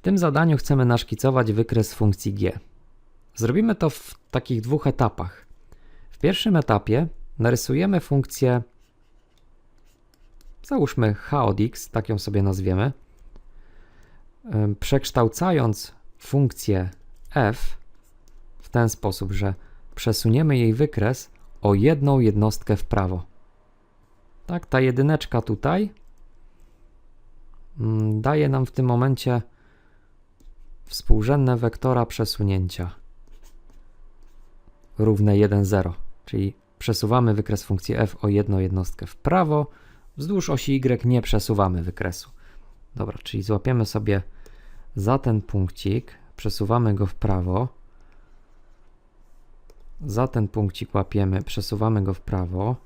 W tym zadaniu chcemy naszkicować wykres funkcji g. Zrobimy to w takich dwóch etapach. W pierwszym etapie narysujemy funkcję, załóżmy h od x, tak ją sobie nazwiemy, przekształcając funkcję f w ten sposób, że przesuniemy jej wykres o jedną jednostkę w prawo. Tak, ta jedyneczka tutaj mm, daje nam w tym momencie współrzędne wektora przesunięcia równe 1, 0, czyli przesuwamy wykres funkcji f o jedną jednostkę w prawo, wzdłuż osi y nie przesuwamy wykresu. Dobra, czyli złapiemy sobie za ten punkcik, przesuwamy go w prawo, za ten punkcik łapiemy, przesuwamy go w prawo.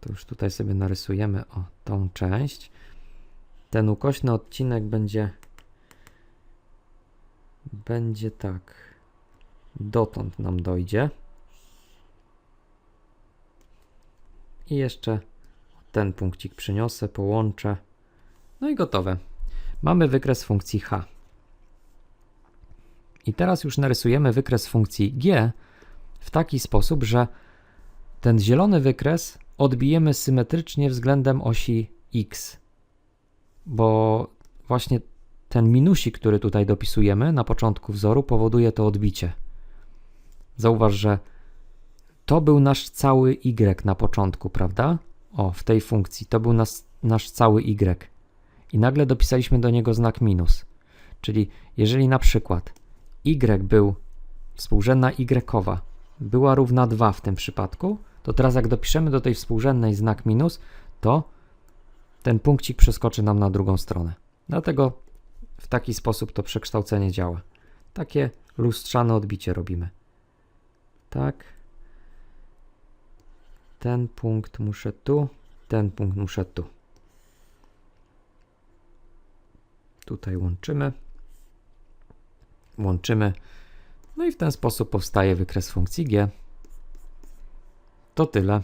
To już tutaj sobie narysujemy o tą część. Ten ukośny odcinek będzie będzie tak. Dotąd nam dojdzie. I jeszcze ten punkcik przyniosę, połączę. No i gotowe. Mamy wykres funkcji h. I teraz już narysujemy wykres funkcji g w taki sposób, że ten zielony wykres odbijemy symetrycznie względem osi x. Bo właśnie ten minusik, który tutaj dopisujemy na początku wzoru, powoduje to odbicie. Zauważ, że to był nasz cały y na początku, prawda? O, w tej funkcji to był nas, nasz cały y. I nagle dopisaliśmy do niego znak minus. Czyli jeżeli na przykład y był współrzędna y była równa 2 w tym przypadku, to teraz jak dopiszemy do tej współrzędnej znak minus, to ten punkcik przeskoczy nam na drugą stronę. Dlatego w taki sposób to przekształcenie działa. Takie lustrzane odbicie robimy. Tak. Ten punkt muszę tu, ten punkt muszę tu. Tutaj łączymy. Łączymy. No i w ten sposób powstaje wykres funkcji g. To tyle.